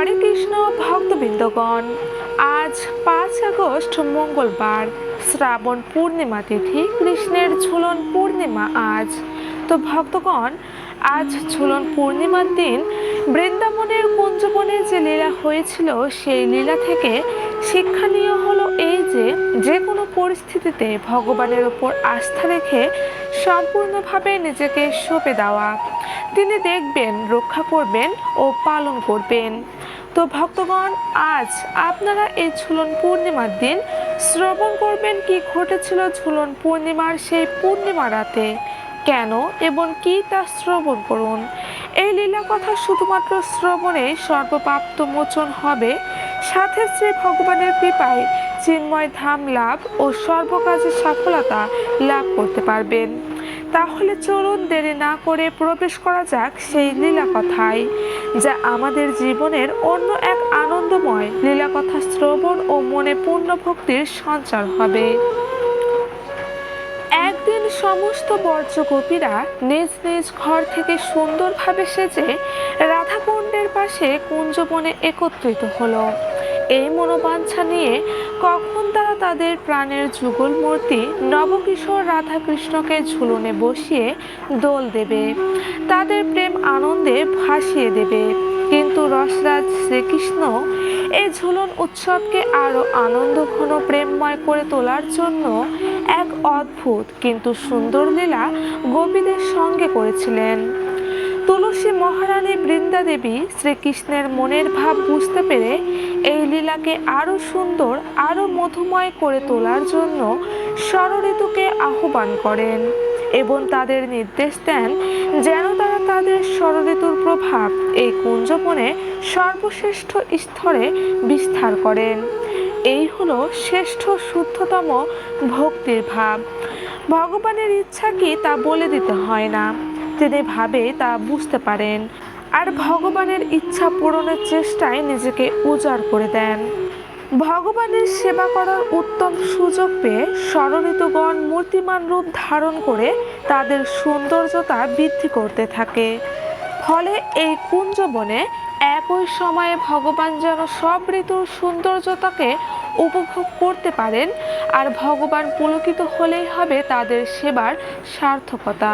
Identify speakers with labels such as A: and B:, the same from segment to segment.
A: হরে কৃষ্ণ ভক্তবৃন্দগণ আজ পাঁচ আগস্ট মঙ্গলবার শ্রাবণ পূর্ণিমা তিথি কৃষ্ণের ঝুলন পূর্ণিমা আজ তো ভক্তগণ আজ ঝুলন পূর্ণিমার দিন বৃন্দাবনের কুঞ্জবনে যে লীলা হয়েছিল সেই লীলা থেকে শিক্ষা নিয়ে হলো এই যে যে কোনো পরিস্থিতিতে ভগবানের ওপর আস্থা রেখে সম্পূর্ণভাবে নিজেকে সঁপে দেওয়া তিনি দেখবেন রক্ষা করবেন ও পালন করবেন তো ভক্তগণ আজ আপনারা এই ঝুলন পূর্ণিমার দিন শ্রবণ করবেন কি ঘটেছিল ঝুলন পূর্ণিমার সেই পূর্ণিমা রাতে কেন এবং কি তা শ্রবণ করুন এই লীলা কথা শুধুমাত্র শ্রবণে সর্বপ্রাপ্ত মোচন হবে সাথে শ্রী ভগবানের কৃপায় চিন্ময় ধাম লাভ ও সর্বকাজের সফলতা লাভ করতে পারবেন তাহলে চলুন দেরি না করে প্রবেশ করা যাক সেই লীলা কথায় যা আমাদের জীবনের অন্য এক আনন্দময় লীলা কথা শ্রবণ ও মনে পূর্ণ ভক্তির সঞ্চার হবে একদিন সমস্ত বর্জগোপীরা নিজ নিজ ঘর থেকে সুন্দরভাবে সেজে রাধাকুণ্ডের পাশে কুঞ্জবনে একত্রিত হলো এই মনোবাঞ্ছা নিয়ে কখন তারা তাদের প্রাণের যুগল মূর্তি নবকিশোর রাধাকৃষ্ণকে ঝুলনে বসিয়ে দোল দেবে তাদের প্রেম আনন্দে ভাসিয়ে দেবে কিন্তু রসরাজ শ্রীকৃষ্ণ এই ঝুলন উৎসবকে আরও আনন্দঘন প্রেমময় করে তোলার জন্য এক অদ্ভুত কিন্তু সুন্দর লীলা গোপীদের সঙ্গে করেছিলেন তুলসী মহারানী বৃন্দাদেবী শ্রীকৃষ্ণের মনের ভাব বুঝতে পেরে এই লীলাকে আরও সুন্দর আরও মধুময় করে তোলার জন্য ঋতুকে আহ্বান করেন এবং তাদের নির্দেশ দেন যেন তারা তাদের ঋতুর প্রভাব এই কুঞ্জপনে সর্বশ্রেষ্ঠ স্তরে বিস্তার করেন এই হল শ্রেষ্ঠ শুদ্ধতম ভক্তির ভাব ভগবানের ইচ্ছা কি তা বলে দিতে হয় না ভাবে তা বুঝতে পারেন আর ভগবানের ইচ্ছা পূরণের চেষ্টায় নিজেকে উজাড় করে দেন ভগবানের সেবা করার উত্তম সুযোগ পেয়ে স্মরণিতগণ মূর্তিমান রূপ ধারণ করে তাদের সৌন্দর্যতা বৃদ্ধি করতে থাকে ফলে এই কুঞ্জবনে একই সময়ে ভগবান যেন সব ঋতুর সৌন্দর্যতাকে উপভোগ করতে পারেন আর ভগবান পুলকিত হলেই হবে তাদের সেবার সার্থকতা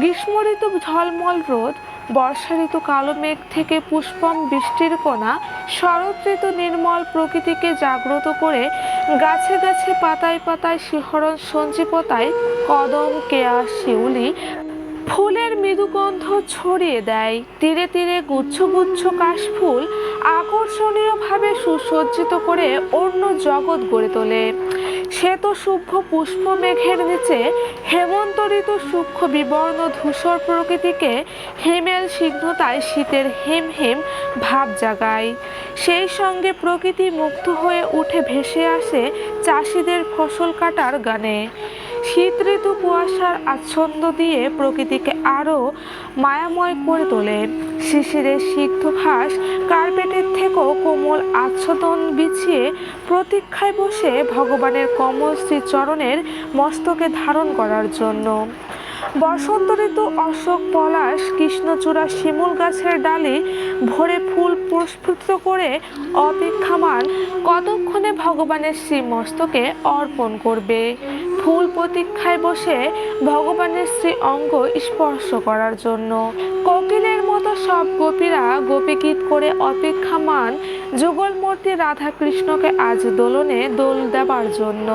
A: গ্রীষ্ম ঋতু ঝলমল রোদ বর্ষা ঋতু কালো মেঘ থেকে পুষ্পম বৃষ্টির কণা শরৎ ঋতু নির্মল প্রকৃতিকে জাগ্রত করে গাছে গাছে পাতায় পাতায় শিহরণ সঞ্জীবতায় কদম কেয়া শিউলি ফুলের মৃদুগন্ধ ছড়িয়ে দেয় তীরে তীরে গুচ্ছ গুচ্ছ কাশফুল আকর্ষণীয়ভাবে সুসজ্জিত করে অন্য জগৎ গড়ে তোলে শ্বেত সূক্ষ্ম পুষ্প মেঘের নিচে হেমন্ত ঋতু সূক্ষ্ম বিবর্ণ ধূসর প্রকৃতিকে হেমেল শীঘ্রতায় শীতের হেম হেম ভাব জাগায় সেই সঙ্গে প্রকৃতি মুগ্ধ হয়ে উঠে ভেসে আসে চাষিদের ফসল কাটার গানে শীত ঋতু কুয়াশার আচ্ছন্দ দিয়ে প্রকৃতিকে আরও মায়াময় করে তোলে শিশিরের সিদ্ধ ঘাস কার্পেটের থেকেও কোমল আচ্ছাদন বিছিয়ে প্রতীক্ষায় বসে ভগবানের কমল শ্রীচরণের মস্তকে ধারণ করার জন্য বসন্ত ঋতু অশোক পলাশ কৃষ্ণচূড়া শিমুল গাছের ডালে ভরে ফুল প্রস্ফুটিত করে অপেক্ষামান কতক্ষণে ভগবানের শ্রী মস্তকে অর্পণ করবে ফুল প্রতীক্ষায় বসে ভগবানের শ্রী অঙ্গ স্পর্শ করার জন্য কোকিলের মতো সব গোপীরা গোপীগীত করে অপেক্ষামান যুগলমূর্তি রাধাকৃষ্ণকে আজ দোলনে দোল দেবার জন্য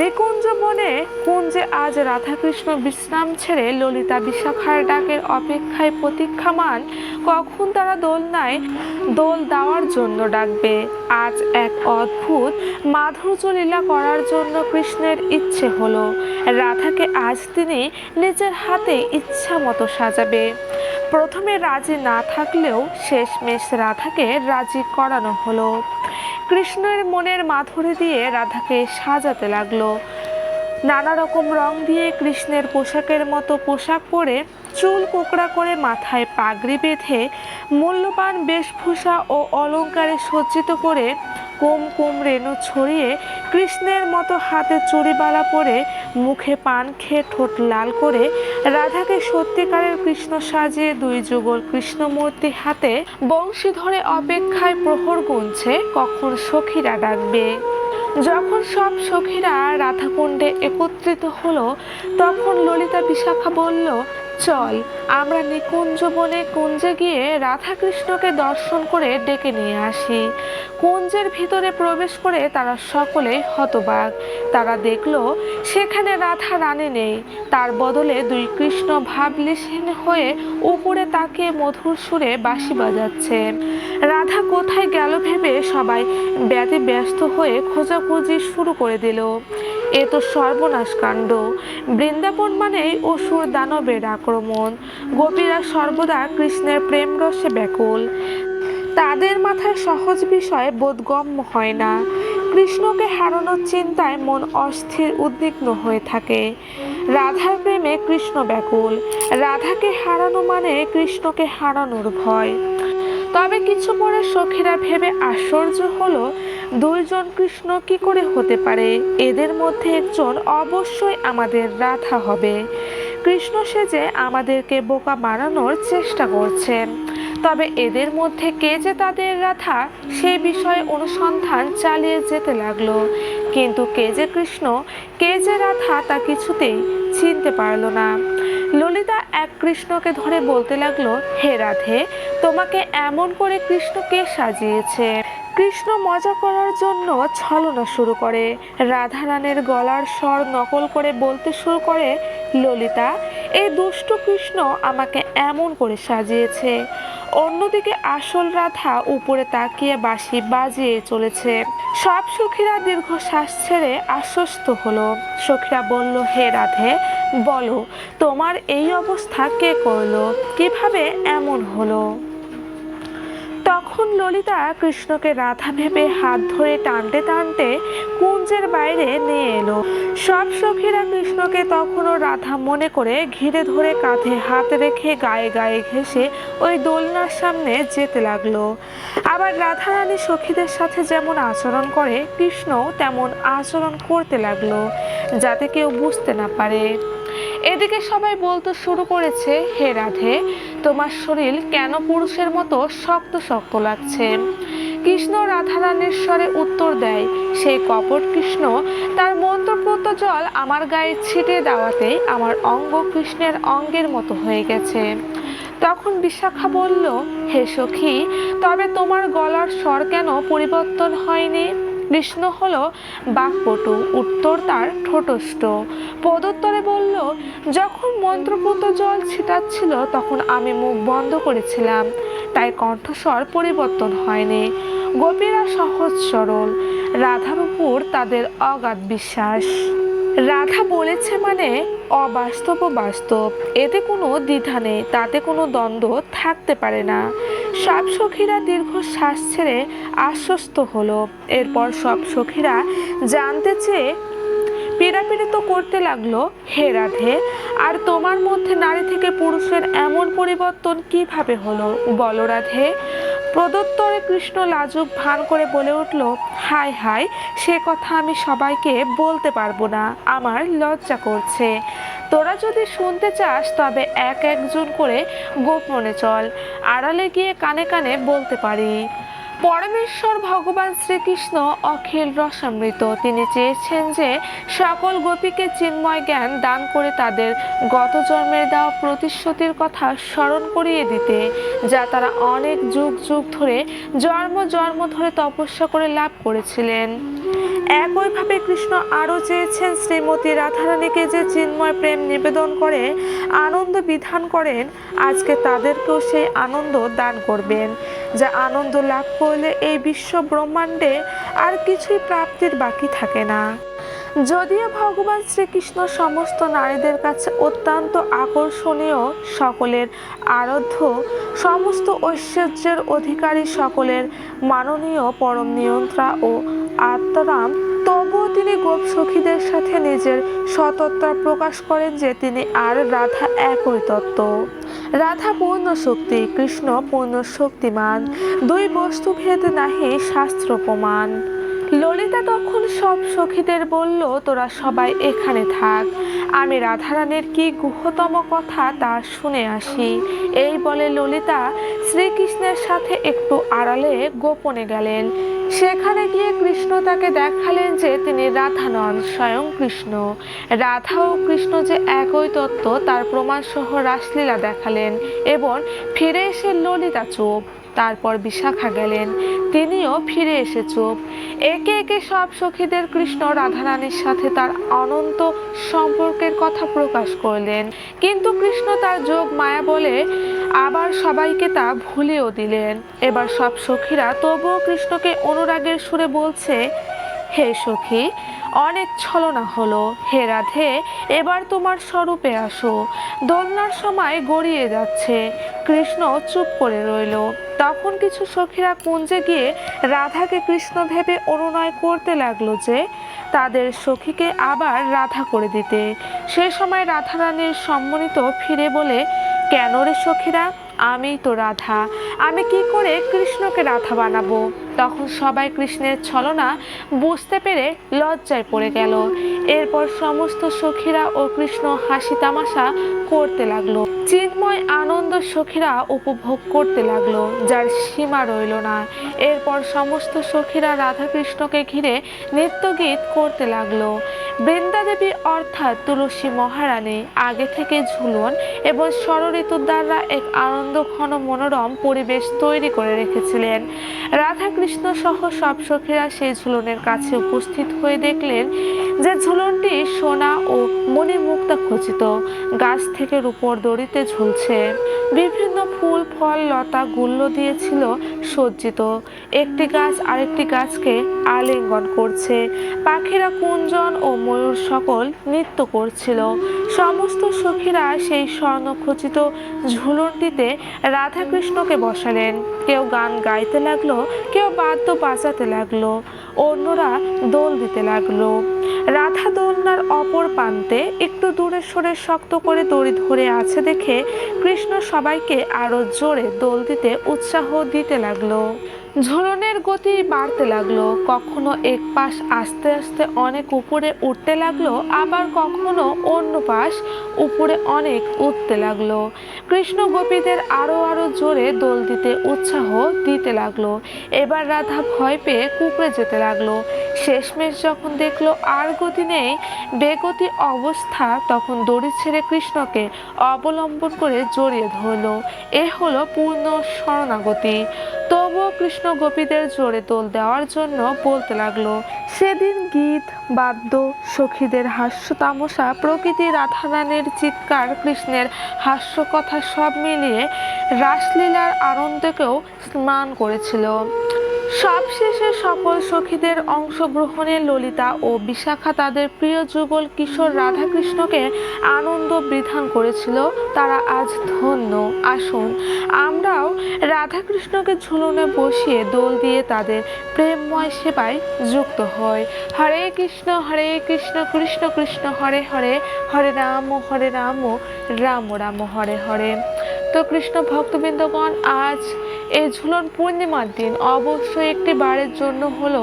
A: নিকুঞ্জ বনে কুঞ্জে আজ রাধাকৃষ্ণ বিশ্রাম ছেড়ে ললিতা বিশাখার ডাকের অপেক্ষায় প্রতীক্ষামান কখন তারা দোলনায় দোল দেওয়ার জন্য ডাকবে আজ এক অদ্ভুত মাধুর্য লীলা করার জন্য কৃষ্ণের ইচ্ছে হলো রাধাকে আজ তিনি নিজের হাতে ইচ্ছা মতো সাজাবে প্রথমে রাজি না থাকলেও শেষমেশ রাধাকে রাজি করানো হলো কৃষ্ণের মনের মাধুরী দিয়ে রাধাকে সাজাতে লাগলো নানা রকম রং দিয়ে কৃষ্ণের পোশাকের মতো পোশাক পরে চুল কোকড়া করে মাথায় পাগড়ি বেঁধে মূল্যবান বেশভূষা ও অলঙ্কারে সজ্জিত করে কুমকুম রেণু ছড়িয়ে কৃষ্ণের মতো হাতে চুরিবালা পরে মুখে পান খেয়ে ঠোঁট লাল করে রাধাকে সত্যিকারের কৃষ্ণ সাজিয়ে দুই যুগল কৃষ্ণমূর্তি হাতে বংশী ধরে অপেক্ষায় প্রহর গুনছে কখন সখীরা ডাকবে যখন সব সখীরা রাধাকুণ্ডে একত্রিত হলো তখন ললিতা বিশাখা বলল চল আমরা নিকুঞ্জ বনে কুঞ্জে গিয়ে রাধাকৃষ্ণকে দর্শন করে ডেকে নিয়ে আসি কুঞ্জের ভিতরে প্রবেশ করে তারা সকলে হতবাক তারা দেখল সেখানে রাধা রানী নেই তার বদলে দুই কৃষ্ণ ভাবলিসীন হয়ে উপরে তাকে মধুর সুরে বাঁশি বাজাচ্ছে রাধা কোথায় গেল ভেবে সবাই ব্যাতে ব্যস্ত হয়ে খোঁজাখুঁজি শুরু করে দিল এ তো সর্বনাশ কাণ্ড বৃন্দাবন মানেই অসুর দানবের আক্রমণ গোপীরা সর্বদা কৃষ্ণের প্রেম রসে ব্যাকুল তাদের মাথায় সহজ বিষয় বোধগম্য হয় না কৃষ্ণকে হারানোর চিন্তায় মন অস্থির উদ্বিগ্ন হয়ে থাকে রাধার প্রেমে কৃষ্ণ ব্যাকুল রাধাকে হারানো মানে কৃষ্ণকে হারানোর ভয় তবে কিছু পরে সখীরা ভেবে আশ্চর্য হলো দুইজন কৃষ্ণ কি করে হতে পারে এদের মধ্যে একজন অবশ্যই আমাদের রাধা হবে কৃষ্ণ সেজে আমাদেরকে বোকা মারানোর চেষ্টা করছে তবে এদের মধ্যে কে যে তাদের রাধা সেই বিষয়ে অনুসন্ধান চালিয়ে যেতে লাগলো কিন্তু কে যে কৃষ্ণ কে যে রাধা তা কিছুতেই চিনতে পারল না ললিতা এক কৃষ্ণকে ধরে বলতে লাগলো হে রাধে তোমাকে এমন করে কৃষ্ণকে সাজিয়েছে কৃষ্ণ মজা করার জন্য ছলনা শুরু করে রাধারানের গলার স্বর নকল করে বলতে শুরু করে ললিতা এই দুষ্ট কৃষ্ণ আমাকে এমন করে সাজিয়েছে অন্যদিকে আসল রাধা উপরে তাকিয়ে বাঁশি বাজিয়ে চলেছে সব সখীরা দীর্ঘশ্বাস ছেড়ে আশ্বস্ত হলো সখীরা বলল হে রাধে বলো তোমার এই অবস্থা কে করলো কিভাবে এমন হলো তখন ললিতা কৃষ্ণকে রাধা ভেবে হাত ধরে টানতে টানতে কুঞ্জের বাইরে নিয়ে এলো সব সখীরা কৃষ্ণকে তখনও রাধা মনে করে ঘিরে ধরে কাঁধে হাত রেখে গায়ে গায়ে ঘেসে ওই দোলনার সামনে যেতে লাগলো আবার রাধারানী সখীদের সাথে যেমন আচরণ করে কৃষ্ণ তেমন আচরণ করতে লাগলো যাতে কেউ বুঝতে না পারে এদিকে সবাই বলতে শুরু করেছে হে রাধে তোমার শরীর কেন পুরুষের মতো শক্ত শক্ত লাগছে কৃষ্ণ রাধারানের স্বরে উত্তর দেয় সেই কপট কৃষ্ণ তার মন্ত্রপ্রত জল আমার গায়ে ছিটে দেওয়াতে আমার অঙ্গ কৃষ্ণের অঙ্গের মতো হয়ে গেছে তখন বিশাখা বলল হে সখী তবে তোমার গলার স্বর কেন পরিবর্তন হয়নি কৃষ্ণ হল বাকপটু উত্তর তার ঠোটস্থ পদোত্তরে বলল যখন মন্ত্রপুত জল ছিটাচ্ছিল তখন আমি মুখ বন্ধ করেছিলাম তাই কণ্ঠস্বর পরিবর্তন হয়নি গোপীরা সহজ সরল রাধার উপর তাদের অগাধ বিশ্বাস রাধা বলেছে মানে অবাস্তব বাস্তব এতে কোনো দ্বিধা নেই তাতে কোনো দ্বন্দ্ব থাকতে পারে না সব সখীরা দীর্ঘ শ্বাস ছেড়ে আশ্বস্ত হলো এরপর সব সখীরা জানতে চেয়ে পীড়া পীড়িত করতে লাগলো হে রাধে আর তোমার মধ্যে নারী থেকে পুরুষের এমন পরিবর্তন কিভাবে হলো বলো রাধে প্রদত্তরে কৃষ্ণ লাজুক ভান করে বলে উঠল হায় হায় সে কথা আমি সবাইকে বলতে পারবো না আমার লজ্জা করছে তোরা যদি শুনতে চাস তবে এক একজন করে গোপনে চল আড়ালে গিয়ে কানে কানে বলতে পারি পরমেশ্বর ভগবান শ্রীকৃষ্ণ অখিল রসামৃত তিনি চেয়েছেন যে সকল গোপীকে চিন্ময় জ্ঞান দান করে তাদের গত জন্মের দেওয়া প্রতিশ্রুতির কথা স্মরণ করিয়ে দিতে যা তারা অনেক যুগ যুগ ধরে জন্ম জন্ম ধরে তপস্যা করে লাভ করেছিলেন একইভাবে কৃষ্ণ আরও চেয়েছেন শ্রীমতী রাধারানীকে যে চিন্ময় প্রেম নিবেদন করে আনন্দ বিধান করেন আজকে তাদেরকেও সেই আনন্দ দান করবেন যা আনন্দ লাভ করলে এই বিশ্ব ব্রহ্মাণ্ডে আর কিছুই প্রাপ্তির বাকি থাকে না যদিও ভগবান শ্রীকৃষ্ণ সমস্ত নারীদের কাছে অত্যন্ত আকর্ষণীয় সকলের আরাধ্য সমস্ত ঐশ্বর্যের অধিকারী সকলের মাননীয় পরম নিয়ন্ত্রা ও আত্মারাম তবুও তিনি গোপ সখীদের সাথে নিজের সতত্তা প্রকাশ করেন যে তিনি আর রাধা একই তত্ত্ব রাধা পূর্ণ শক্তি কৃষ্ণ পূর্ণ শক্তিমান দুই বস্তু ভেদ নাহি শাস্ত্র প্রমাণ ললিতা তখন সব সখীদের বলল তোরা সবাই এখানে থাক আমি রাধারানের কি গুহতম কথা তা শুনে আসি এই বলে ললিতা শ্রীকৃষ্ণের সাথে একটু আড়ালে গোপনে গেলেন সেখানে গিয়ে কৃষ্ণ তাকে দেখালেন যে তিনি রাধা নন স্বয়ং কৃষ্ণ রাধা ও কৃষ্ণ যে একই তত্ত্ব তার প্রমাণসহ রাসলীলা দেখালেন এবং ফিরে এসে ললিতা চোখ তারপর বিশাখা গেলেন তিনিও ফিরে এসে চুপ একে একে সব সখীদের কৃষ্ণ রাধারানীর সাথে তার অনন্ত সম্পর্কের কথা প্রকাশ করলেন কিন্তু কৃষ্ণ তার যোগ মায়া বলে আবার সবাইকে তা ভুলেও দিলেন এবার সব সখীরা তবুও কৃষ্ণকে অনুরাগের সুরে বলছে হে সখী অনেক ছলনা হলো হে রাধে এবার তোমার স্বরূপে আসো দোলনার সময় গড়িয়ে যাচ্ছে কৃষ্ণ চুপ করে রইল তখন কিছু সখীরা কুঞ্জে গিয়ে রাধাকে কৃষ্ণ ভেবে অনুনয় করতে লাগলো যে তাদের সখীকে আবার রাধা করে দিতে সে সময় রাধা রানীর সম্মানিত ফিরে বলে কেন রে সখীরা আমি তো রাধা আমি কি করে কৃষ্ণকে রাধা বানাবো তখন সবাই কৃষ্ণের ছলনা বুঝতে পেরে লজ্জায় পড়ে গেল এরপর সমস্ত সখীরা ও কৃষ্ণ হাসি তামাশা করতে লাগলো চিন্ময় আনন্দ সখীরা উপভোগ করতে লাগলো যার সীমা রইল না এরপর সমস্ত সখীরা রাধাকৃষ্ণকে ঘিরে নৃত্য গীত করতে লাগলো বৃন্দাদেবী অর্থাৎ তুলসী মহারানী আগে থেকে ঝুলন এবং ষড়ঋতুর দ্বারা এক আনন্দ ঘন মনোরম পরিবেশ তৈরি করে রেখেছিলেন রাধাকৃষ্ণ কৃষ্ণ সহ সব সখীরা সেই ঝুলনের কাছে উপস্থিত হয়ে দেখলেন যে ঝুলনটি সোনা ও মনে মুক্তা খচিত গাছ থেকে রূপর দড়িতে ঝুলছে বিভিন্ন ফুল ফল লতা গুল্ল দিয়েছিল সজ্জিত একটি গাছ আরেকটি গাছকে আলিঙ্গন করছে পাখিরা কুঞ্জন ও ময়ূর সকল নৃত্য করছিল সমস্ত সখীরা সেই স্বর্ণখচিত ঝুলনটিতে রাধাকৃষ্ণকে বসালেন কেউ গান গাইতে লাগলো কেউ বাদ্য বাজাতে লাগলো অন্যরা দোল দিতে লাগলো রাধা দোলনার অপর প্রান্তে একটু দূরে সরে শক্ত করে দড়ি ধরে আছে দেখে কৃষ্ণ সবাইকে আরও জোরে দোল দিতে উৎসাহ দিতে লাগলো ঝুলনের গতি বাড়তে লাগলো কখনো এক পাশ আস্তে আস্তে অনেক উপরে উঠতে লাগলো আবার কখনো অন্য পাশ উপরে অনেক উঠতে লাগলো কৃষ্ণ গোপীদের আরও আরও জোরে দোল দিতে উৎসাহ দিতে লাগলো এবার রাধা ভয় পেয়ে কুকড়ে যেতে লাগলো শেষমেশ যখন দেখলো আর গতি নেই বেগতি অবস্থা তখন দড়ি ছেড়ে কৃষ্ণকে অবলম্বন করে জড়িয়ে ধরলো এ হলো পূর্ণ শরণাগতি তো তবুও কৃষ্ণ গোপীদের জোরে দোল দেওয়ার জন্য বলতে লাগলো সেদিন গীত বাদ্য সখীদের হাস্য তামসা প্রকৃতি রাধারানীর চিৎকার কৃষ্ণের হাস্যকথা সব মিলিয়ে রাসলীলার আনন্দকেও স্নান করেছিল সবশেষে সকল সখীদের অংশগ্রহণে ললিতা ও বিশাখা তাদের প্রিয় যুগল কিশোর রাধাকৃষ্ণকে আনন্দ বিধান করেছিল তারা আজ ধন্য আসুন আমরাও রাধাকৃষ্ণকে ঝুলনে বসিয়ে দোল দিয়ে তাদের প্রেমময় সেবায় যুক্ত হই হরে কৃষ্ণ হরে কৃষ্ণ কৃষ্ণ কৃষ্ণ হরে হরে হরে রাম হরে রাম রাম রাম হরে হরে কৃষ্ণ ভক্তবৃন্দগণ আজ এই ঝুলন পূর্ণিমার দিন অবশ্যই একটি বারের জন্য হলো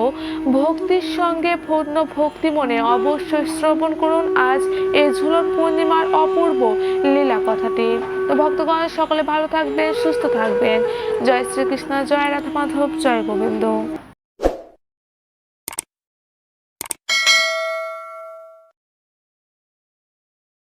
A: ভক্তির সঙ্গে পূর্ণ ভক্তি মনে অবশ্যই শ্রবণ করুন আজ এই ঝুলন পূর্ণিমার অপূর্ব লীলা কথাটি তো ভক্তগণ সকলে ভালো থাকবেন সুস্থ থাকবেন জয় শ্রীকৃষ্ণ জয় রাধ মাধব জয় গোবিন্দ